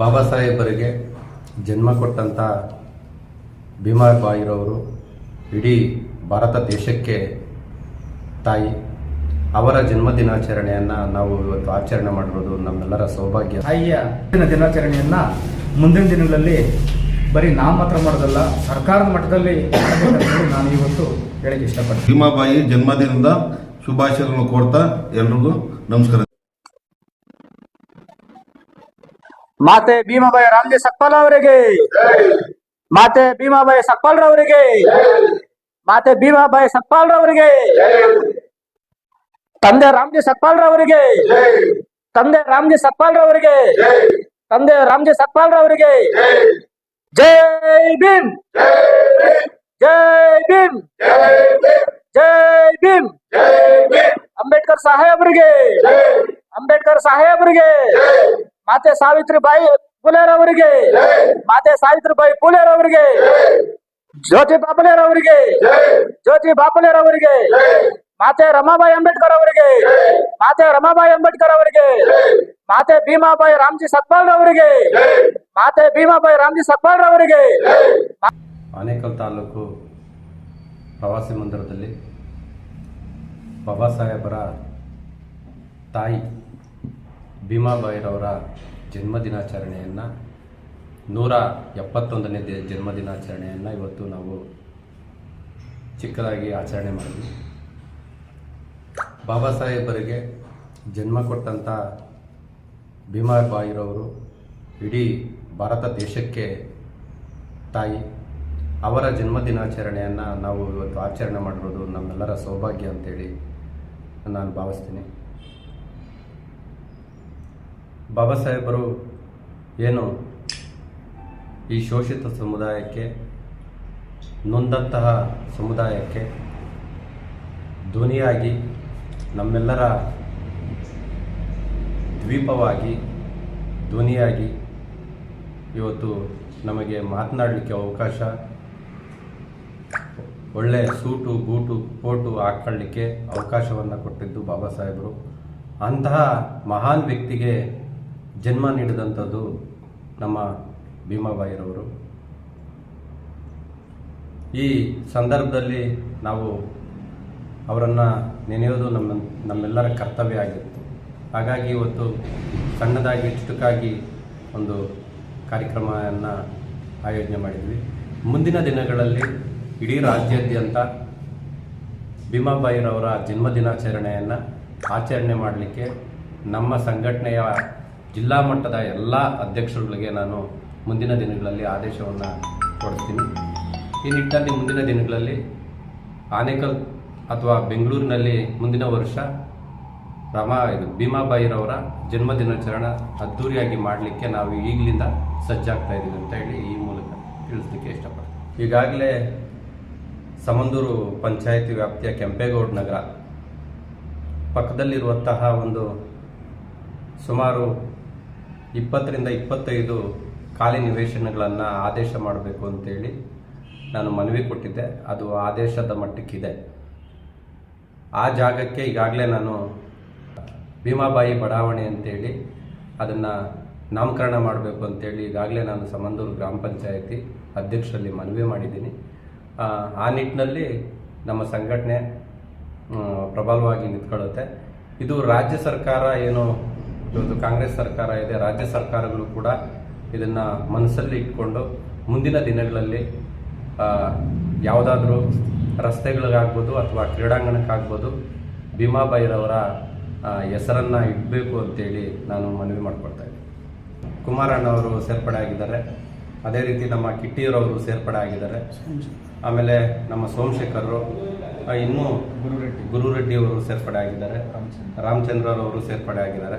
ಬಾಬಾ ಸಾಹೇಬರಿಗೆ ಜನ್ಮ ಕೊಟ್ಟಂಥ ಭೀಮಾಬಾಯಿರವರು ಇಡೀ ಭಾರತ ದೇಶಕ್ಕೆ ತಾಯಿ. ಅವರ ಜನ್ಮ ದಿನಾಚರಣೆಯನ್ನು ನಾವು ಇವತ್ತು ಆಚರಣೆ ಮಾಡಿರೋದು ನಮ್ಮೆಲ್ಲರ ಸೌಭಾಗ್ಯ. ತಾಯಿಯ ದಿನಾಚರಣೆಯನ್ನು ದಿನಾಚರಣೆಯನ್ನ ಮುಂದಿನ ದಿನಗಳಲ್ಲಿ ಬರೀ ನಾಮಮಾತ್ರ ಮಾಡೋದಲ್ಲ ಸರ್ಕಾರದ ಮಟ್ಟದಲ್ಲಿ ನಾನು ಇವತ್ತು ಹೇಳಕ್ಕೆ ಇಷ್ಟಪಡ್ತೀನಿ. ಭೀಮಾಬಾಯಿ ಜನ್ಮದಿನದ ಶುಭಾಶಯಗಳನ್ನು ಕೋರ್ತಾ ಎಲ್ರಿಗೂ ನಮಸ್ಕಾರ. ಮಾತೆ ಭೀಮಾಬಾಯಿ ರಾಮ್ಜಿ ಸಕ್ಪಾಲ್ ಅವರಿಗೆ. ಮಾತೆ ಭೀಮಾಬಾಯಿ ಸಕ್ಪಾಲ್ ರವರಿಗೆ. ಮಾತೆ ಭೀಮಾಬಾಯಿ ಸಕ್ಪಾಲ್ ರವರಿಗೆ. ತಂದೆ ರಾಮಜಿ ಸಕ್ಪಾಲ್ ರವರಿಗೆ. ತಂದೆ ರಾಮಜಿ ಸಕ್ಪಾಲ್ ರವರಿಗೆ. ತಂದೆ ರಾಮಜಿ ಸಕ್ಪಾಲ್ ರವರಿಗೆ. ಜೈ ಭೀಮ್. ಜೈ ಭೀಮ್. ಜೈ ಭೀಮ್. ಅಂಬೇಡ್ಕರ್ ಸಾಹೇಬರಿಗೆ. ಅಂಬೇಡ್ಕರ್ ಸಾಹೇಬರಿಗೆ. ಮಾತೆ ಸಾವಿತ್ರಿಬಾಯಿ ಅವರಿಗೆ ಮಾತೆ ಸಾವಿತ್ರಿಬಾಯಿ ಅವರಿಗೆ ಜ್ಯೋತಿ ಜೋತಿ ಜ್ಯೋತಿ ಅವರಿಗೆ ಮಾತೆ ರಮಾಬಾಯಿ ಅಂಬೇಡ್ಕರ್ ಅವರಿಗೆ ಮಾತೆ ರಮಾಬಾಯಿ ಅಂಬೇಡ್ಕರ್ ಅವರಿಗೆ ಮಾತೆ ಭೀಮಾಬಾಯಿ ರಾಮ್ಜಿ ಅವರಿಗೆ ಮಾತೆ ಭೀಮಾಬಾಯಿ ರಾಮ್ಜಿ ಅವರಿಗೆ ಆನೇಕಲ್ ತಾಲೂಕು ಪ್ರವಾಸಿ ಮಂದಿರದಲ್ಲಿ ಬಾಬಾ ಸಾಹೇಬರ ತಾಯಿ ಭೀಮಾಬಾಯಿರವರ ಜನ್ಮದಿನಾಚರಣೆಯನ್ನು ನೂರ ಎಪ್ಪತ್ತೊಂದನೇ ದೇ, ಜನ್ಮದಿನಾಚರಣೆಯನ್ನು ಇವತ್ತು ನಾವು ಚಿಕ್ಕದಾಗಿ ಆಚರಣೆ ಮಾಡಿದ್ವಿ. ಬಾಬಾ ಸಾಹೇಬರಿಗೆ ಜನ್ಮ ಕೊಟ್ಟಂಥ ಭೀಮಾಬಾಯಿರವರು ಇಡೀ ಭಾರತ ದೇಶಕ್ಕೆ ತಾಯಿ. ಅವರ ಜನ್ಮದಿನಾಚರಣೆಯನ್ನು ನಾವು ಇವತ್ತು ಆಚರಣೆ ಮಾಡಿರೋದು ನಮ್ಮೆಲ್ಲರ ಸೌಭಾಗ್ಯ ಅಂತೇಳಿ ನಾನು ಭಾವಿಸ್ತೀನಿ. ಬಾಬಾ ಸಾಹೇಬರು ಏನು ಈ ಶೋಷಿತ ಸಮುದಾಯಕ್ಕೆ, ನೊಂದಂತಹ ಸಮುದಾಯಕ್ಕೆ ಧ್ವನಿಯಾಗಿ ನಮ್ಮೆಲ್ಲರ ದ್ವೀಪವಾಗಿ ಧ್ವನಿಯಾಗಿ ಇವತ್ತು ನಮಗೆ ಮಾತನಾಡಲಿಕ್ಕೆ ಅವಕಾಶ ಒಳ್ಳೆಯ ಸೂಟು, ಬೂಟು, ಕೋಟು ಹಾಕೊಳ್ಳಿಕ್ಕೆ ಅವಕಾಶವನ್ನು ಕೊಟ್ಟಿದ್ದು ಬಾಬಾ ಸಾಹೇಬರು. ಅಂತಹ ಮಹಾನ್ ವ್ಯಕ್ತಿಗೆ ಜನ್ಮ ನೀಡಿದಂಥದ್ದು ನಮ್ಮ ಭೀಮಾಬಾಯಿರವರು. ಈ ಸಂದರ್ಭದಲ್ಲಿ ನಾವು ಅವರನ್ನು ನೆನೆಯೋದು ನಮ್ಮ, ನಮ್ಮೆಲ್ಲರ ಕರ್ತವ್ಯ ಆಗಿತ್ತು. ಹಾಗಾಗಿ ಇವತ್ತು ಸಣ್ಣದಾಗಿ ಚುಟುಕಾಗಿ ಒಂದು ಕಾರ್ಯಕ್ರಮವನ್ನು ಆಯೋಜನೆ ಮಾಡಿದ್ವಿ. ಮುಂದಿನ ದಿನಗಳಲ್ಲಿ ಇಡೀ ರಾಜ್ಯಾದ್ಯಂತ ಭೀಮಾಬಾಯಿರವರ ಜನ್ಮದಿನಾಚರಣೆಯನ್ನು ಆಚರಣೆ ಮಾಡಲಿಕ್ಕೆ ನಮ್ಮ ಸಂಘಟನೆಯ ಜಿಲ್ಲಾ ಮಟ್ಟದ ಎಲ್ಲ ಅಧ್ಯಕ್ಷರುಗಳಿಗೆ ನಾನು ಮುಂದಿನ ದಿನಗಳಲ್ಲಿ ಆದೇಶವನ್ನು ಕೊಡ್ತೀನಿ ಈ ನಿಟ್ಟಿನಲ್ಲಿ ಮುಂದಿನ ದಿನಗಳಲ್ಲಿ ಆನೇಕಲ್ ಅಥವಾ ಬೆಂಗಳೂರಿನಲ್ಲಿ ಮುಂದಿನ ವರ್ಷ ರಮಾ ಇದು ಭೀಮಾಬಾಯಿರವರ ಜನ್ಮದಿನಾಚರಣೆ ಅದ್ಧೂರಿಯಾಗಿ ಮಾಡಲಿಕ್ಕೆ ನಾವು ಈಗಲಿಂದ ಸಜ್ಜಾಗ್ತಾ ಇದ್ದೀವಿ ಅಂತ ಹೇಳಿ ಈ ಮೂಲಕ ತಿಳಿಸ್ಲಿಕ್ಕೆ ಇಷ್ಟಪಡ್ತೀನಿ. ಈಗಾಗಲೇ ಸಮಂದೂರು ಪಂಚಾಯಿತಿ ವ್ಯಾಪ್ತಿಯ ಕೆಂಪೇಗೌಡ ನಗರ ಪಕ್ಕದಲ್ಲಿರುವಂತಹ ಒಂದು ಸುಮಾರು ಇಪ್ಪತ್ತರಿಂದ ಇಪ್ಪತ್ತೈದು ಖಾಲಿ ನಿವೇಶನಗಳನ್ನು ಆದೇಶ ಮಾಡಬೇಕು ಅಂತೇಳಿ ನಾನು ಮನವಿ ಕೊಟ್ಟಿದ್ದೆ. ಅದು ಆದೇಶದ ಮಟ್ಟಕ್ಕಿದೆ. ಆ ಜಾಗಕ್ಕೆ ಈಗಾಗಲೇ ನಾನು ಭೀಮಾಬಾಯಿ ಬಡಾವಣೆ ಅಂತೇಳಿ ಅದನ್ನು ನಾಮಕರಣ ಮಾಡಬೇಕು ಅಂತೇಳಿ ಈಗಾಗಲೇ ನಾನು ಸಮಂದೂರು ಗ್ರಾಮ ಪಂಚಾಯತಿ ಅಧ್ಯಕ್ಷರಲ್ಲಿ ಮನವಿ ಮಾಡಿದ್ದೀನಿ. ಆ, ನಿಟ್ಟಿನಲ್ಲಿ ನಮ್ಮ ಸಂಘಟನೆ ಪ್ರಬಲವಾಗಿ ನಿಂತ್ಕೊಳ್ಳುತ್ತೆ. ಇದು ರಾಜ್ಯ ಸರ್ಕಾರ ಏನು ಇವತ್ತು ಕಾಂಗ್ರೆಸ್ ಸರ್ಕಾರ ಇದೆ ರಾಜ್ಯ ಸರ್ಕಾರಗಳು ಕೂಡ ಇದನ್ನು ಮನಸ್ಸಲ್ಲಿ ಇಟ್ಕೊಂಡು ಮುಂದಿನ ದಿನಗಳಲ್ಲಿ ಯಾವುದಾದ್ರೂ ರಸ್ತೆಗಳಿಗಾಗ್ಬೋದು ಅಥವಾ ಕ್ರೀಡಾಂಗಣಕ್ಕಾಗ್ಬೋದು ಭೀಮಾಬಾಯಿರವರ ಹೆಸರನ್ನು ಇಡಬೇಕು ಅಂತೇಳಿ ನಾನು ಮನವಿ ಮಾಡ್ಕೊಳ್ತಾ ಇದ್ದೀನಿ. ಕುಮಾರಣ್ಣ ಅವರು ಸೇರ್ಪಡೆ ಆಗಿದ್ದಾರೆ. ಅದೇ ರೀತಿ ನಮ್ಮ ಕಿಟ್ಟಿಯರವರು ಸೇರ್ಪಡೆ ಆಗಿದ್ದಾರೆ. ಆಮೇಲೆ ನಮ್ಮ ಸೋಮಶೇಖರರು ಇನ್ನೂ ಗುರುರೆಡ್ಡಿ. ಗುರುರೆಡ್ಡಿಯವರು ಸೇರ್ಪಡೆ ಆಗಿದ್ದಾರೆ. ರಾಮಚಂದ್ರರವರು ಸೇರ್ಪಡೆ ಆಗಿದ್ದಾರೆ.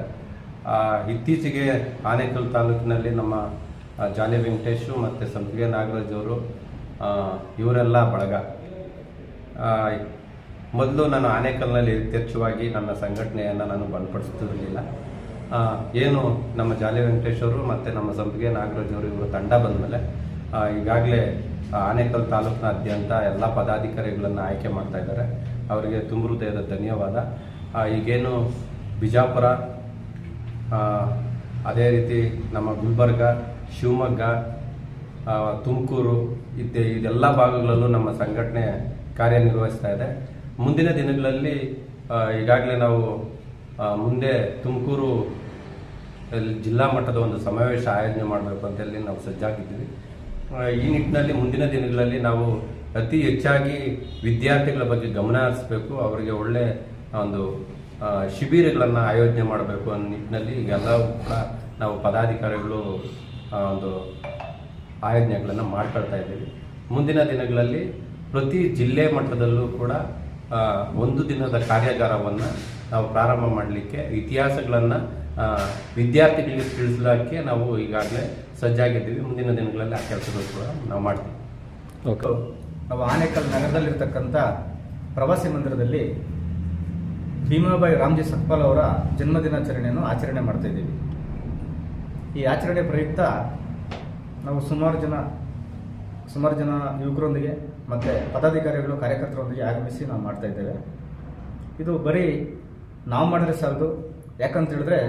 ಇತ್ತೀಚೆಗೆ ಆನೇಕಲ್ ತಾಲೂಕಿನಲ್ಲಿ ನಮ್ಮ ಜಾಲಿ ವೆಂಕಟೇಶು ಮತ್ತು ಸಂಪಿಗೆ ನಾಗರಾಜ್ ಅವರು ಇವರೆಲ್ಲ ಬಳಗ. ಮೊದಲು ನಾನು ಆನೇಕಲ್ನಲ್ಲಿ ಯಥೇಚ್ಛವಾಗಿ ನನ್ನ ಸಂಘಟನೆಯನ್ನು ನಾನು ಬಲಪಡಿಸ್ತಿರಲಿಲ್ಲ. ಏನು ನಮ್ಮ ಜಾಲಿ ವೆಂಕಟೇಶ್ ಅವರು ಮತ್ತು ನಮ್ಮ ಸಂಪಿಗೆ ನಾಗರಾಜ್ ಅವರು ಇವರು ತಂಡ ಬಂದಮೇಲೆ ಈಗಾಗಲೇ ಆನೇಕಲ್ ತಾಲೂಕಿನಾದ್ಯಂತ ಎಲ್ಲ ಪದಾಧಿಕಾರಿಗಳನ್ನು ಆಯ್ಕೆ ಮಾಡ್ತಾ ಇದ್ದಾರೆ. ಅವರಿಗೆ ತುಂಬ ಹೃದಯದ ಧನ್ಯವಾದ. ಈಗೇನು ಬಿಜಾಪುರ ಅದೇ ರೀತಿ ನಮ್ಮ ಗುಲ್ಬರ್ಗ, ಶಿವಮೊಗ್ಗ ತುಮಕೂರು ಇದ್ದೆ ಇದೆಲ್ಲ ಭಾಗಗಳಲ್ಲೂ ನಮ್ಮ ಸಂಘಟನೆ ಕಾರ್ಯನಿರ್ವಹಿಸ್ತಾ ಇದೆ. ಮುಂದಿನ ದಿನಗಳಲ್ಲಿ ಈಗಾಗಲೇ ನಾವು ಮುಂದೆ ತುಮಕೂರು ಜಿಲ್ಲಾ ಮಟ್ಟದ ಒಂದು ಸಮಾವೇಶ ಆಯೋಜನೆ ಮಾಡಬೇಕು ಅಂತೇಳಿ ನಾವು ಸಜ್ಜಾಗಿದ್ದೀವಿ. ಈ ನಿಟ್ಟಿನಲ್ಲಿ ಮುಂದಿನ ದಿನಗಳಲ್ಲಿ ನಾವು ಅತಿ ಹೆಚ್ಚಾಗಿ ವಿದ್ಯಾರ್ಥಿಗಳ ಬಗ್ಗೆ ಗಮನ ಹರಿಸಬೇಕು. ಅವರಿಗೆ ಒಳ್ಳೆ ಒಂದು ಶಿಬಿರಗಳನ್ನು ಆಯೋಜನೆ ಮಾಡಬೇಕು ಅನ್ನೋ ನಿಟ್ಟಿನಲ್ಲಿ ಈಗೆಲ್ಲವೂ ಕೂಡ ನಾವು ಪದಾಧಿಕಾರಿಗಳು ಒಂದು ಆಯೋಜನೆಗಳನ್ನು ಮಾಡ್ಕೊಳ್ತಾ ಇದ್ದೀವಿ. ಮುಂದಿನ ದಿನಗಳಲ್ಲಿ ಪ್ರತಿ ಜಿಲ್ಲೆ ಮಟ್ಟದಲ್ಲೂ ಕೂಡ ಒಂದು ದಿನದ ಕಾರ್ಯಾಗಾರವನ್ನು ನಾವು ಪ್ರಾರಂಭ ಮಾಡಲಿಕ್ಕೆ ಇತಿಹಾಸಗಳನ್ನು ವಿದ್ಯಾರ್ಥಿಗಳಿಗೆ ತಿಳಿಸ್ಲಿಕ್ಕೆ ನಾವು ಈಗಾಗಲೇ ಸಜ್ಜಾಗಿದ್ದೀವಿ. ಮುಂದಿನ ದಿನಗಳಲ್ಲಿ ಆ ಕೆಲಸಗಳು ಕೂಡ ನಾವು ಮಾಡ್ತೀವಿ. ನಾವು ಆನೇಕಲ್ ನಗರದಲ್ಲಿರ್ತಕ್ಕಂಥ ಪ್ರವಾಸಿ ಮಂದಿರದಲ್ಲಿ ಭೀಮಾಬಾಯಿ ರಾಮ್ಜಿ ಸಕ್ಪಾಲ್ ಅವರ ಜನ್ಮದಿನಾಚರಣೆಯನ್ನು ಆಚರಣೆ ಮಾಡ್ತಾ ಇದ್ದೀವಿ. ಈ ಆಚರಣೆ ಪ್ರಯುಕ್ತ ನಾವು ಸುಮಾರು ಜನ ಸುಮಾರು ಜನ ಯುವಕರೊಂದಿಗೆ ಮತ್ತು ಪದಾಧಿಕಾರಿಗಳು, ಕಾರ್ಯಕರ್ತರೊಂದಿಗೆ ಆಗಮಿಸಿ ನಾವು ಮಾಡ್ತಾ ಇದ್ದೇವೆ. ಇದು ಬರೀ ನಾವು ಮಾಡಿದ್ರೆ ಸಾಲದು. ಯಾಕಂತೇಳಿದ್ರೆ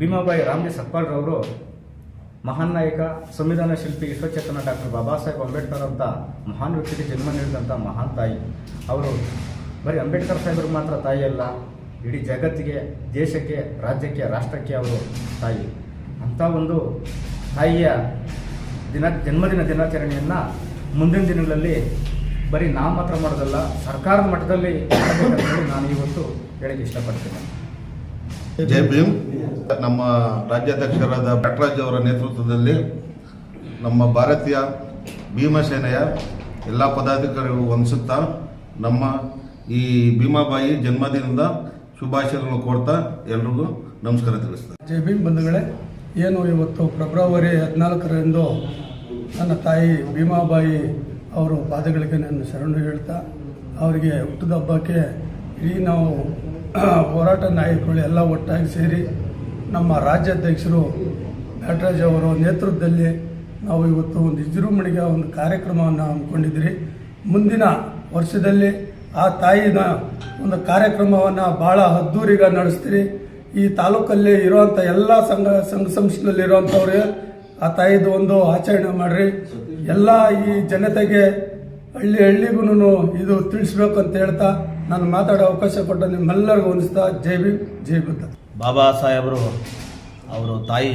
ಭೀಮಾಬಾಯಿ ರಾಮ್ಜಿ ಸಕ್ಪಾಲ್ರವರು ಮಹಾನ್ ನಾಯಕ, ಸಂವಿಧಾನ ಶಿಲ್ಪಿ, ವಿಶ್ವಚೇತನ ಡಾಕ್ಟರ್ ಬಾಬಾ ಸಾಹೇಬ್ ಅಂಬೇಡ್ಕರ್ ಅಂತ ಮಹಾನ್ ವ್ಯಕ್ತಿಗೆ ಜನ್ಮ ನೀಡಿದಂಥ ಮಹಾನ್ ತಾಯಿ. ಅವರು ಬರೀ ಅಂಬೇಡ್ಕರ್ ಸಾಹೇಬ್ರಿಗೆ ಮಾತ್ರ ತಾಯಿ ಅಲ್ಲ, ಇಡೀ ಜಗತ್ತಿಗೆ, ದೇಶಕ್ಕೆ, ರಾಜ್ಯಕ್ಕೆ, ರಾಷ್ಟ್ರಕ್ಕೆ ಅವರು ತಾಯಿ. ಅಂಥ ಒಂದು ತಾಯಿಯ ದಿನ, ಜನ್ಮದಿನ ದಿನಾಚರಣೆಯನ್ನು ಮುಂದಿನ ದಿನಗಳಲ್ಲಿ ಬರೀ ನಾವು ಮಾತ್ರ ಮಾಡೋದಲ್ಲ, ಸರ್ಕಾರದ ಮಟ್ಟದಲ್ಲಿ ನಾನು ಇವತ್ತು ಹೇಳಕ್ಕೆ ಇಷ್ಟಪಡ್ತೇನೆ. ಜೈ ಭೀಮ್. ನಮ್ಮ ರಾಜ್ಯಾಧ್ಯಕ್ಷರಾದ ಭಟ್ರಾಜ್ ಅವರ ನೇತೃತ್ವದಲ್ಲಿ ನಮ್ಮ ಭಾರತೀಯ ಭೀಮಸೇನೆಯ ಎಲ್ಲ ಪದಾಧಿಕಾರಿಗಳು ಹೊಂದಿಸುತ್ತಾ ನಮ್ಮ ಈ ಭೀಮಾಬಾಯಿ ಜನ್ಮದಿನದ ಶುಭಾಶಯಗಳನ್ನು ಕೋರ್ತಾ ಎಲ್ರಿಗೂ ನಮಸ್ಕಾರ ತಿಳಿಸ್ತಾರೆ ಜೈ ಭೀಮ್ ಬಂಧುಗಳೇ, ಏನು ಇವತ್ತು ಫೆಬ್ರವರಿ ಹದಿನಾಲ್ಕರಂದು ನನ್ನ ತಾಯಿ ಭೀಮಾಬಾಯಿ ಅವರು ಪಾದಗಳಿಗೆ ನಾನು ಶರಣು ಹೇಳ್ತಾ, ಅವರಿಗೆ ಹುಟ್ಟಿದ ಹಬ್ಬಕ್ಕೆ ಇಡೀ ನಾವು ಹೋರಾಟ ನಾಯಕರು ಎಲ್ಲ ಒಟ್ಟಾಗಿ ಸೇರಿ ನಮ್ಮ ರಾಜ್ಯಾಧ್ಯಕ್ಷರು ನಟರಾಜ್ ಅವರ ನೇತೃತ್ವದಲ್ಲಿ ನಾವು ಇವತ್ತು ಒಂದು ವಿಜೃಂಭಣೆಗೆ ಒಂದು ಕಾರ್ಯಕ್ರಮವನ್ನು ಹಮ್ಮಿಕೊಂಡಿದ್ದೀರಿ. ಮುಂದಿನ ವರ್ಷದಲ್ಲಿ ಆ ತಾಯಿನ ಒಂದು ಕಾರ್ಯಕ್ರಮವನ್ನು ಭಾಳ ಅದ್ದೂರಿಗ ನಡೆಸ್ತೀರಿ. ಈ ತಾಲೂಕಲ್ಲಿ ಇರುವಂಥ ಎಲ್ಲ ಸಂಘ ಸಂಘ ಸಂಸ್ಥೆಯಲ್ಲಿ ಇರುವಂಥವ್ರಿಗೆ ಆ ತಾಯಿದು ಒಂದು ಆಚರಣೆ ಮಾಡ್ರಿ. ಎಲ್ಲ ಈ ಜನತೆಗೆ ಹಳ್ಳಿ ಹಳ್ಳಿಗೂ ಇದು ತಿಳಿಸ್ಬೇಕು ಅಂತ ಹೇಳ್ತಾ ನಾನು ಮಾತಾಡೋ ಅವಕಾಶ ಕೊಟ್ಟ ನಿಮ್ಮೆಲ್ಲರಿಗೂ ಹೊಂದಿಸ್ತಾ ಜೈ ಬಿ ಜೈ ಬುದ್ಧ. ಬಾಬಾ ಸಾಹೇಬರು, ಅವರು ತಾಯಿ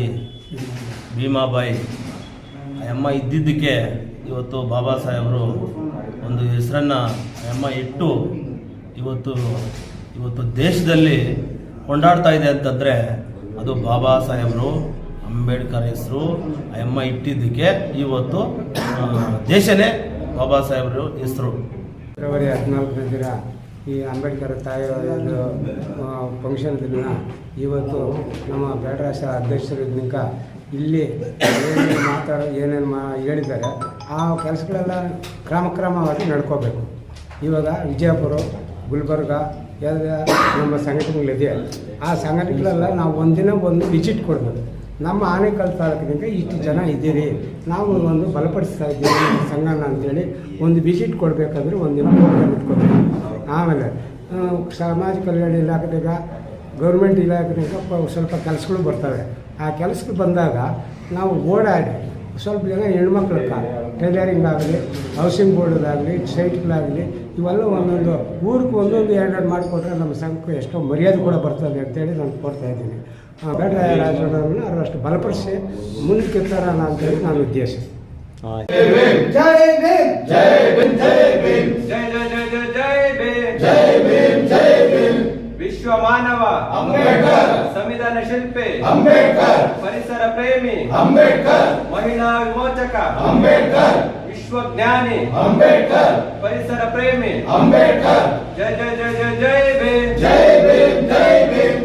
ಭೀಮಾಬಾಯಿ ಅಮ್ಮ ಇದ್ದಿದ್ದಕ್ಕೆ ಇವತ್ತು ಬಾಬಾ ಸಾಹೇಬರು ಒಂದು ಹೆಸರನ್ನು ಎಮ್ಮ ಇಟ್ಟು ಇವತ್ತು ಇವತ್ತು ದೇಶದಲ್ಲಿ ಕೊಂಡಾಡ್ತಾ ಇದೆ ಅಂತಂದರೆ ಅದು ಬಾಬಾ ಸಾಹೇಬರು, ಅಂಬೇಡ್ಕರ್ ಹೆಸರು ಎಮ್ಮ ಇಟ್ಟಿದ್ದಕ್ಕೆ ಇವತ್ತು ದೇಶನೇ ಬಾಬಾ ಸಾಹೇಬರು ಹೆಸರು. ಫೆಬ್ರವರಿ ಹದಿನಾಲ್ಕನೇ ದಿನ ಈ ಅಂಬೇಡ್ಕರ್ ತಾಯಿ ಫಂಕ್ಷನ್ ದಿನ ಇವತ್ತು ನಮ್ಮ ಬೇಡರಾಶ ಅಧ್ಯಕ್ಷರಿದ್ನಿಕ ಇಲ್ಲಿ ಏನೇನು ಮಾತಾಡ, ಏನೇನು ಮಾ, ಹೇಳಿದ್ದಾರೆ, ಆ ಕೆಲಸಗಳೆಲ್ಲ ಕ್ರಮಕ್ರಮವಾಗಿ ನಡ್ಕೋಬೇಕು. ಇವಾಗ ವಿಜಯಪುರ, ಗುಲ್ಬರ್ಗ, ಎಲ್ಲ ನಮ್ಮ ಸಂಘಟನೆಗಳಿದೆ ಆ ಸಂಘಟನೆಗಳೆಲ್ಲ ನಾವು ಒಂದಿನ ಒಂದು ವಿಸಿಟ್ ಕೊಡಬೇಕು. ನಮ್ಮ ಆನೇಕಲ್ ತಾಲೂಕಿನಿಂದ ಇಷ್ಟು ಜನ ಇದ್ದೀರಿ, ನಾವು ಒಂದು ಬಲಪಡಿಸ್ತಾ ಇದ್ದೀವಿ ಸಂಘನ ಅಂತೇಳಿ ಒಂದು ವಿಸಿಟ್ ಕೊಡಬೇಕಾದ್ರೆ ಒಂದಿನ ಪ್ರೋಗ್ರಾಮ್ ಇಟ್ಕೋಬೇಕು ಆಮೇಲೆ ಸಮಾಜ ಕಲ್ಯಾಣ ಇಲಾಖೆಗ ಗೌರ್ಮೆಂಟ್ ಇಲಾಖೆಗ ಸ್ವಲ್ಪ ಕೆಲಸಗಳು ಬರ್ತವೆ. ಆ ಕೆಲಸಕ್ಕೆ ಬಂದಾಗ ನಾವು ಓಡಾಡಿ ಸ್ವಲ್ಪ ಜನ ಹೆಣ್ಮಕ್ಳಕ್ಕ ಟೈಲರಿಂಗ್ ಆಗಲಿ ಹೌಸಿಂಗ್ ಬೋರ್ಡ್ದಾಗಲಿ ಸೈಟ್ಗಳಾಗಲಿ ಇವೆಲ್ಲ ಒಂದೊಂದು ಊರಿಗೆ ಒಂದೊಂದು ಎರಡೆರಡು ಮಾಡಿಕೊಟ್ರೆ ನಮ್ಮ ಸಂಘಕ್ಕೆ ಎಷ್ಟೋ ಮರ್ಯಾದೆ ಕೂಡ ಬರ್ತದೆ ಅಂತೇಳಿ ನಾನು ಕೊಡ್ತಾ ಇದ್ದೀನಿ. ಬೇಡ ರಾಜಣ್ಣವ್ರನ್ನ ಅವ್ರು ಅಷ್ಟು ಬಲಪಡಿಸಿ ಮುಂದಕ್ಕೆ ತರೋಣ ಅಂತೇಳಿ ನಾನು ಉದ್ದೇಶ ವಿಶ್ವ ಮಾನವ ಅಂಬೇಡ್ಕರ್. ಸಂವಿಧಾನ ಶಿಲ್ಪಿ ಅಂಬೇಡ್ಕರ್. ಪರಿಸರ ಪ್ರೇಮಿ ಅಂಬೇಡ್ಕರ್. ಮಹಿಳಾ ವಿಮೋಚಕ ಅಂಬೇಡ್ಕರ್. ವಿಶ್ವಜ್ಞಾನಿ ಅಂಬೇಡ್ಕರ್. ಪರಿಸರ ಪ್ರೇಮಿ ಅಂಬೇಡ್ಕರ್. ಜಯ ಜಯ ಜಯ ಜಯ ಜೈ ಭೀಮ್. ಜೈ ಭೀಮ್ ಜೈ ಭೀಮ್.